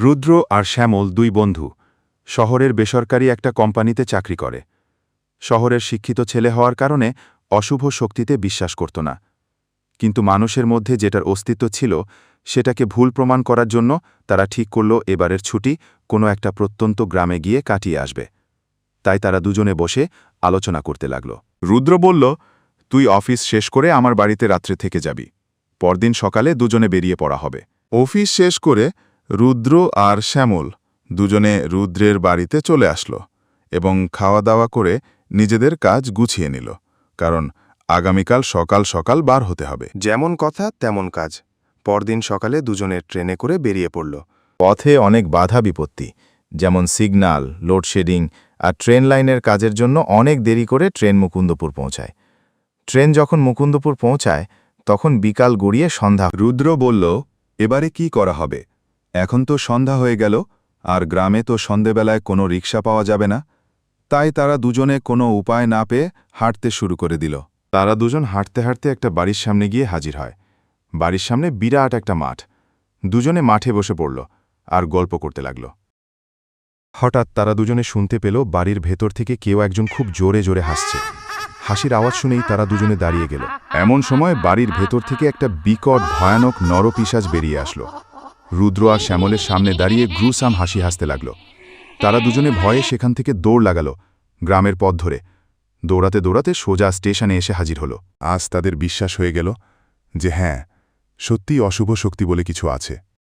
রুদ্র আর শ্যামল দুই বন্ধু। শহরের বেসরকারি একটা কোম্পানিতে চাকরি করে। শহরের শিক্ষিত ছেলে হওয়ার কারণে অশুভ শক্তিতে বিশ্বাস করত না। কিন্তু মানুষের মধ্যে যেটার অস্তিত্ব ছিল, সেটাকে ভুল প্রমাণ করার জন্য তারা ঠিক করল এবারের ছুটি কোনো একটা প্রত্যন্ত গ্রামে গিয়ে কাটিয়ে আসবে। তাই তারা দুজনে বসে আলোচনা করতে লাগল। রুদ্র বলল, তুই অফিস শেষ করে আমার বাড়িতে রাত্রে থেকে যাবি। পরদিন সকালে দুজনে বেরিয়ে পড়া হবে। অফিস শেষ করে রুদ্র আর শ্যামল দুজনে রুদ্রের বাড়িতে চলে আসলো এবং খাওয়া দাওয়া করে নিজেদের কাজ গুছিয়ে নিল কারণ আগামীকাল সকাল সকাল বার হতে হবে। যেমন কথা তেমন কাজ। পরদিন সকালে দুজনে ট্রেনে করে বেরিয়ে পড়ল। পথে অনেক বাধা বিপত্তি যেমন সিগন্যাল লোডশেডিং আর ট্রেন লাইনের কাজের জন্য অনেক দেরি করে ট্রেন মুকুন্দপুর পৌঁছায়। ট্রেন যখন মুকুন্দপুর পৌঁছায় তখন বিকাল গড়িয়ে সন্ধ্যা রুদ্র বলল এবারে কি করা হবে? এখন তো সন্ধ্যা হয়ে গেল, আর গ্রামে তো সন্ধেবেলায় কোনো রিক্সা পাওয়া যাবে না। তাই তারা দুজনে কোনো উপায় না পেয়ে হাঁটতে শুরু করে দিল। তারা দুজন হাঁটতে হাঁটতে একটা বাড়ির সামনে গিয়ে হাজির হয়। বাড়ির সামনে বিরাট একটা মাঠ। দুজনে মাঠে বসে পড়ল আর গল্প করতে লাগল। হঠাৎ তারা দুজনে শুনতে পেল বাড়ির ভেতর থেকে কেউ একজন খুব জোরে জোরে হাসছে। হাসির আওয়াজ শুনেই তারা দুজনে দাঁড়িয়ে গেল। এমন সময় বাড়ির ভেতর থেকে একটা বিকট, ভয়ানক নরপিসাজ বেরিয়ে আসলো। রুদ্র আর শ্যামলের সামনে দাঁড়িয়ে গ্রুসাম হাসি হাসতে লাগল। তারা দুজনে ভয়ে সেখান থেকে দৌড় লাগাল, গ্রামের পথ ধরে। দৌড়াতে দৌড়াতে সোজা স্টেশনে এসে হাজির হল। আজ তাদের বিশ্বাস হয়ে গেল যে হ্যাঁ সত্যি অশুভ শক্তি বলে কিছু আছে।